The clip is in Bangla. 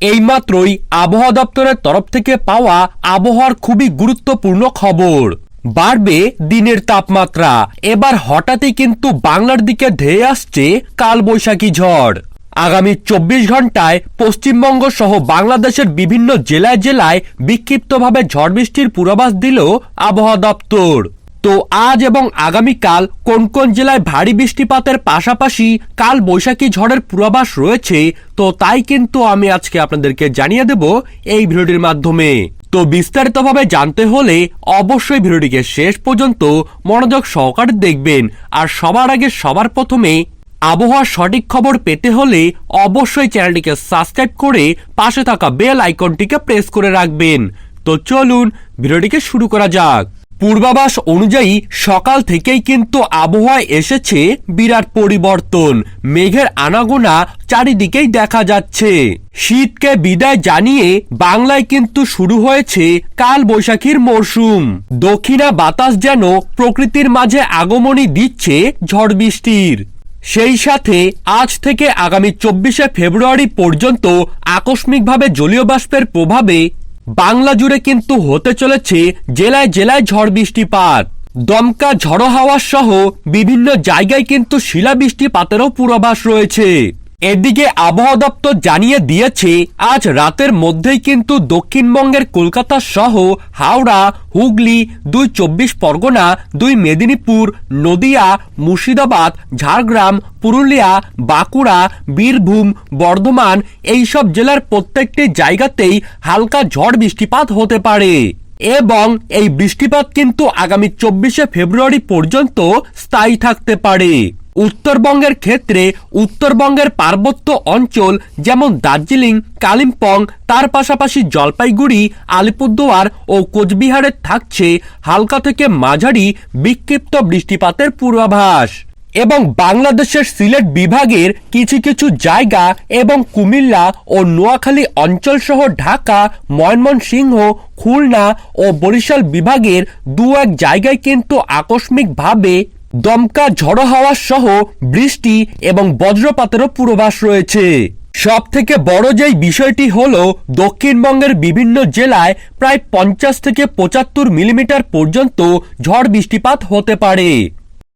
এইমাত্রই আবহাওয়া দপ্তরের তরফ থেকে পাওয়া আবহাওয়ার খুবই গুরুত্বপূর্ণ খবর। বাড়বে দিনের তাপমাত্রা। এবার হঠাৎই কিন্তু বাংলার দিকে ধেয়ে আসছে কালবৈশাখী ঝড়। আগামী চব্বিশ ঘন্টায় পশ্চিমবঙ্গ সহ বাংলাদেশের বিভিন্ন জেলায় জেলায় বিক্ষিপ্তভাবে ঝড় বৃষ্টির পূর্বাভাস দিল আবহাওয়া দপ্তর। তো আজ এবং আগামীকাল কোন কোন জেলায় ভারী বৃষ্টিপাতের পাশাপাশি কাল বৈশাখী ঝড়ের পূর্বাভাস রয়েছে, তো তাই কিন্তু আমি আজকে আপনাদেরকে জানিয়ে দেব এই ভিডিওটির মাধ্যমে। তো বিস্তারিতভাবে জানতে হলে অবশ্যই ভিডিওটিকে শেষ পর্যন্ত মনোযোগ সহকারে দেখবেন, আর সবার আগে সবার প্রথমে আবহাওয়ার সঠিক খবর পেতে হলে অবশ্যই চ্যানেলটিকে সাবস্ক্রাইব করে পাশে থাকা বেল আইকনটিকে প্রেস করে রাখবেন। তো চলুন ভিডিওটিকে শুরু করা যাক। পূর্বাভাস অনুযায়ী সকাল থেকেই কিন্তু আবহাওয়ায় এসেছে বিরাট পরিবর্তন। মেঘের আনাগোনা চারিদিকেই দেখা যাচ্ছে। শীতকে বিদায় জানিয়ে বাংলায় কিন্তু শুরু হয়েছে কাল বৈশাখীর মরশুম। দক্ষিণা বাতাস যেন প্রকৃতির মাঝে আগমনী দিচ্ছে ঝড় বৃষ্টির। সেই সাথে আজ থেকে আগামী চব্বিশে ফেব্রুয়ারি পর্যন্ত আকস্মিকভাবে জলীয় বাষ্পের প্রভাবে বাংলা জুড়ে কিন্তু হতে চলেছে জেলায় জেলায় ঝড় বৃষ্টিপাত। দমকা ঝড়ো হাওয়া সহ বিভিন্ন জায়গায় কিন্তু শিলাবৃষ্টিপাতেরও পূর্বাভাস রয়েছে। এদিকে আবহাওয়া দপ্তর জানিয়ে দিয়েছে, আজ রাতের মধ্যেই কিন্তু দক্ষিণবঙ্গের কলকাতা সহ হাওড়া, হুগলি, দুই চব্বিশ পরগনা, দুই মেদিনীপুর, নদিয়া, মুর্শিদাবাদ, ঝাড়গ্রাম, পুরুলিয়া, বাঁকুড়া, বীরভূম, বর্ধমান এইসব জেলার প্রত্যেকটি জায়গাতেই হালকা ঝড় বৃষ্টিপাত হতে পারে। এবং এই বৃষ্টিপাত কিন্তু আগামী চব্বিশে ফেব্রুয়ারি পর্যন্ত স্থায়ী থাকতে পারে। উত্তরবঙ্গের ক্ষেত্রে উত্তরবঙ্গের পার্বত্য অঞ্চল যেমন দার্জিলিং, কালিম্পং, তার পাশাপাশি জলপাইগুড়ি, আলিপুরদুয়ার ও কোচবিহারে থাকছে হালকা থেকে মাঝারি বিক্ষিপ্ত বৃষ্টিপাতের পূর্বাভাস। এবং বাংলাদেশের সিলেট বিভাগের কিছু কিছু জায়গা এবং কুমিল্লা ও নোয়াখালী অঞ্চল সহ ঢাকা, ময়মনসিংহ, খুলনা ও বরিশাল বিভাগের দু এক জায়গায় কিন্তু আকস্মিকভাবে দমকা ঝড়ো হাওয়া সহ বৃষ্টি এবং বজ্রপাতেরও পূর্বাভাস রয়েছে। সব থেকে বড় যেই বিষয়টি হল, দক্ষিণবঙ্গের বিভিন্ন জেলায় প্রায় পঞ্চাশ থেকে পঁচাত্তর মিলিমিটার পর্যন্ত ঝড় বৃষ্টিপাত হতে পারে।